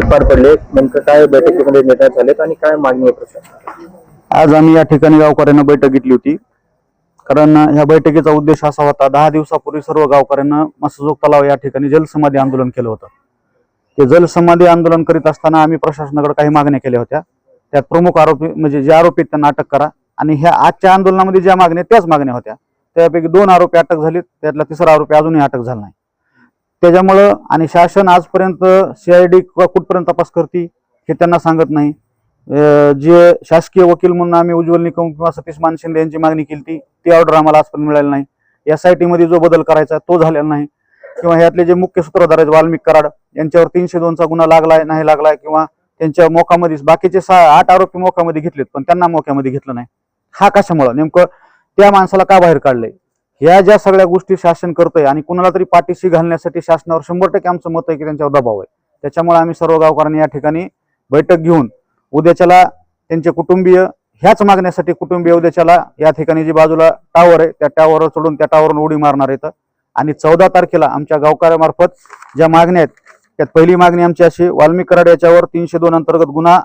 पार पडले. नेमकं काय बैठकीमध्ये निर्णय झालेत आणि काय मागणी आहे प्रशासनाची आज आम्ही या ठिकाणी गावकऱ्यांना बैठक घेतली होती. कारण ह्या बैठकीचा उद्देश असा होता दहा दिवसापूर्वी सर्व गावकऱ्यांना मसजोग तलाव या ठिकाणी जलसमाधी आंदोलन केलं होतं. ते जलसमाधी आंदोलन करीत असताना आम्ही प्रशासनाकडे काही मागण्या केल्या होत्या. त्यात प्रमुख आरोपी म्हणजे जे आरोपी त्यांना अटक करा. आणि ह्या आजच्या आंदोलनामध्ये ज्या मागण्या त्याच मागण्या होत्या. त्यापैकी दोन आरोपी अटक झाले त्यातला तिसरा आरोपी अजूनही अटक झाला नाही. त्याच्यामुळं आणि शासन आजपर्यंत सीआयडी कुठपर्यंत तपास करते हे त्यांना सांगत नाही. जे शासकीय वकील म्हणून आम्ही उज्ज्वल निकम किंवा सतीश मानशिंदे यांची मागणी केली ती ती ऑर्डर आम्हाला आजपर्यंत मिळाली नाही. एस आय टीमध्ये जो बदल करायचा तो झालेला नाही. किंवा ह्यातले जे मुख्य सूत्रधार आहेत वाल्मिक कराड यांच्यावर तीनशे दोनचा गुन्हा लागलाय नाही लागलाय किंवा त्यांच्या मोकामध्ये बाकीचे सहा आठ आरोपी मोकामध्ये घेतलेत पण त्यांना मोक्यामध्ये घेतलं नाही. हा कशामुळं? नेमकं त्या माणसाला का बाहेर काढलंय? ह्या ज्या सगळ्या गोष्टी शासन करतोय आणि कुणाला तरी पाठीशी घालण्यासाठी शासनावर शंभर टक्के आमचं मत आहे की त्यांच्यावर दबाव आहे. त्याच्यामुळे आम्ही सर्व गावकऱ्यांनी या ठिकाणी बैठक घेऊन उद्याच्याला त्यांचे कुटुंबीय ह्याच मागण्यासाठी कुटुंबीय उद्याच्याला या ठिकाणी जी बाजूला टावर आहे त्या टावरवर चढून त्या टावरवर उडी मारणार आहेत. आणि चौदा तारखेला आमच्या गावकऱ्यामार्फत ज्या मागण्या आहेत त्यात पहिली मागणी आमची अशी वाल्मिक कराड याच्यावर तीनशे दोन अंतर्गत गुन्हा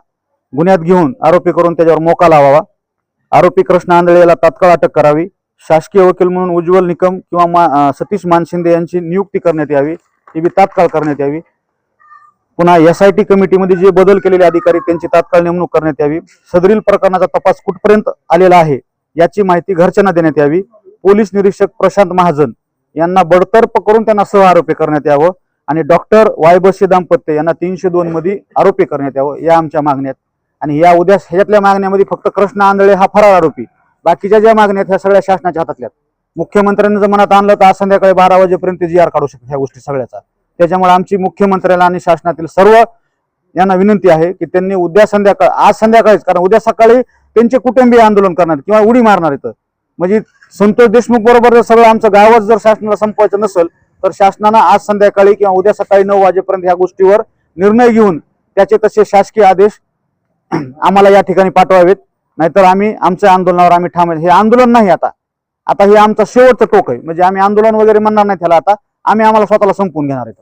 गुन्ह्यात घेऊन आरोपी करून त्याच्यावर मोका लावावा. आरोपी कृष्ण आंधळे याला तात्काळ अटक करावी. शासकीय वकील म्हणून उज्ज्वल निकम किंवा मा सतीश मानशिंदे यांची नियुक्ती करण्यात यावी. ती बी तात्काळ करण्यात यावी. पुन्हा एस आय टी कमिटीमध्ये जे बदल केलेले अधिकारी त्यांची तात्काळ नेमणूक करण्यात यावी. सदरील प्रकरणाचा तपास कुठपर्यंत आलेला आहे याची माहिती घरच्यांना देण्यात यावी. पोलीस निरीक्षक प्रशांत महाजन यांना बडतर्फ करून त्यांना सह आरोपी करण्यात यावं आणि डॉक्टर वायबशी दाम्पत्य यांना तीनशे दोन मध्ये आरोपी करण्यात यावं या आमच्या मागण्यात. आणि या उद्या ह्याच्यातल्या मागण्यामध्ये फक्त कृष्ण आंधळे हा फरार आरोपी. बाकीच्या ज्या मागण्या आहेत ह्या सगळ्या शासनाच्या हातातल्या मुख्यमंत्र्यांनी जर मनात आणलं तर आज संध्याकाळी बारा वाजेपर्यंत जी आर काढू शकतात ह्या गोष्टी सगळ्याचा. त्याच्यामुळे आमची मुख्यमंत्र्याला आणि शासनातील सर्व यांना विनंती आहे की त्यांनी उद्या संध्याकाळ आज संध्याकाळीच कारण उद्या सकाळी त्यांचे कुटुंबीय आंदोलन करणार किंवा उडी मारणार इथं म्हणजे संतोष देशमुख बरोबर जर सगळं आमचं गावच जर शासनाला संपवायचं नसेल तर शासनानं आज संध्याकाळी किंवा उद्या सकाळी नऊ वाजेपर्यंत ह्या गोष्टीवर निर्णय घेऊन त्याचे तसे शासकीय आदेश आम्हाला या ठिकाणी पाठवावेत. नाहीतर आम्ही आमच्या आंदोलनावर आम्ही ठाम हे आंदोलन नाही आता. आता हे आमचं शेवटचं टोक आहे. म्हणजे आम्ही आंदोलन वगैरे म्हणणार नाही त्याला आता. आम्ही आम्हाला स्वतःला संपवून घेणार आहे